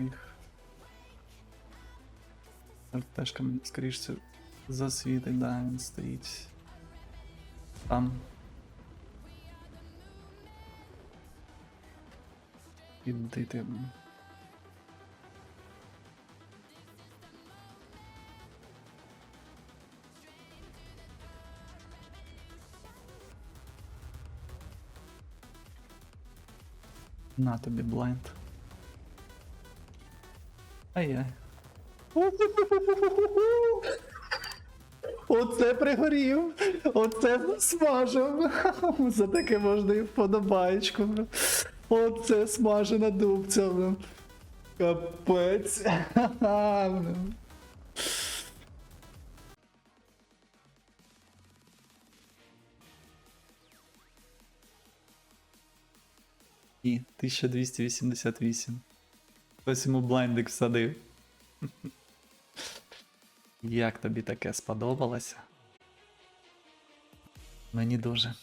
їх. Артешка мені скоріше засвітить, да, він стоїть. Там. Іди ти. На тобі блайнд. Ай-яй. Оце пригорів! Оце смажив! За таке можна і вподобаєчку. Оце смажена дубця. Капець. І 1288. Хтось йому блайндик всадив. Як тобі таке сподобалося? Мені дуже.